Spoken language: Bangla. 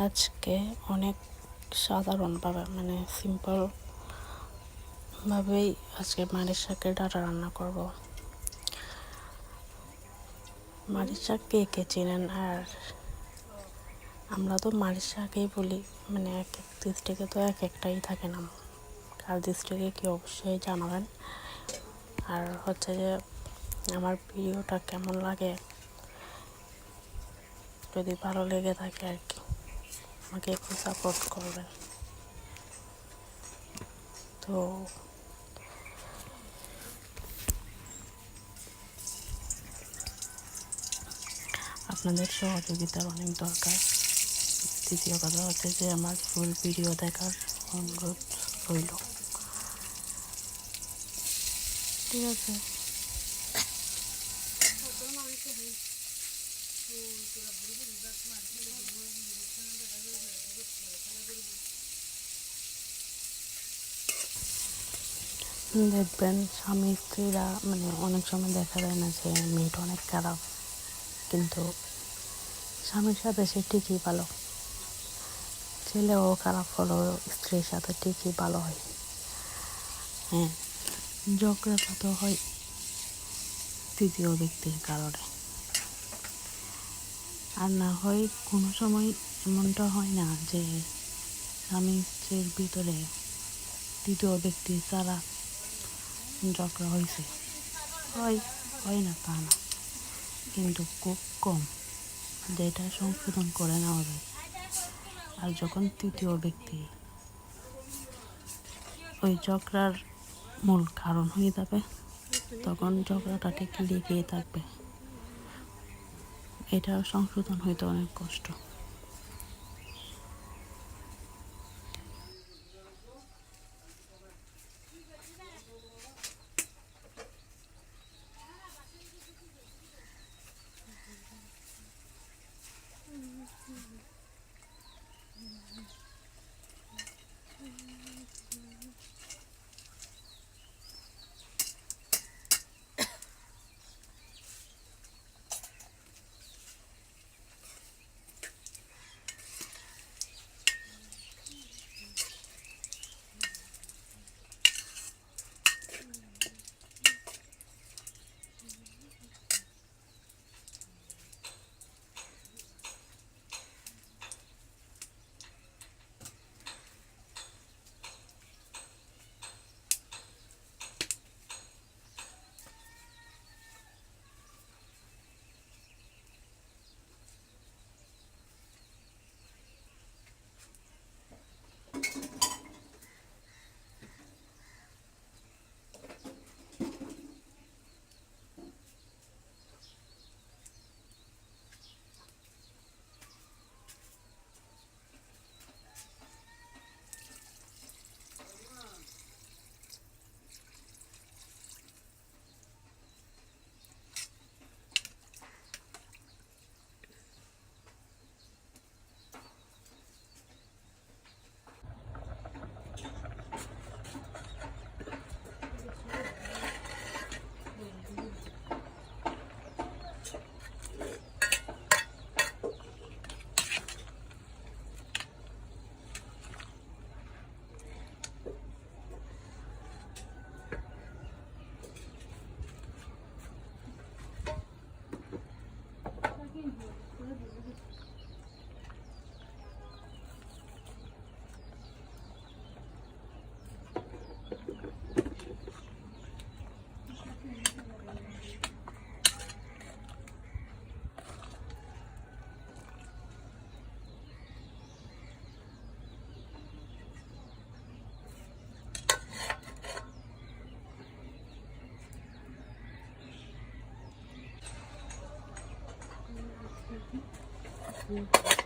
আজকে অনেক সাধারণভাবে মানে সিম্পল ভাবেই আজকে মারির শাকের ডাটা রান্না করব। মারির শাক কে কে চেনেন? আর আমরা তো মারির শাকেই বলি মানে এক এক ডিস্ট্রিক্টে তো এক একটাই থাকে না কার ডিস্ট্রিক্টে কি অবশ্যই জানাবেন। আর হচ্ছে যে আমার ভিডিওটা কেমন লাগে, যদি ভালো লেগে থাকে আর কি। আমাকে একটু সাপোর্ট করবেন। তো আপনাদের সহযোগিতার অনেক দরকার। দ্বিতীয় কথা হচ্ছে যে, আমার ফুল ভিডিও দেখার অনুরোধ রইল। ঠিক আছে? দেখবেন স্বামী স্ত্রীরা মানে অনেক সময় দেখা যায় না যে মেয়েটা অনেক খারাপ, কিন্তু স্বামীর সাথে সে ঠিকই ভালো। ছেলেও খারাপ হলো স্ত্রীর সাথে ঠিকই ভালো হয়। হ্যাঁ ঝগড়াটা তো হয় তৃতীয় ব্যক্তির কারণে। আর না হয় কোনো সময় এমনটা হয় না যে স্বামী স্ত্রীর ভিতরে তৃতীয় ব্যক্তি ছাড়া ঝগড়া হয়েছে। হয় হয় না তা না। কিন্তু খুব কম যেটা সংশোধন করে নেওয়া যায়। আর যখন তৃতীয় ব্যক্তি ওই ঝগড়ার মূল কারণ হয়ে যাবে, তখন ঝগড়াটা ঠিক লেগেই থাকবে। এটা সংশোধন হইতে অনেক কষ্ট। 嗯。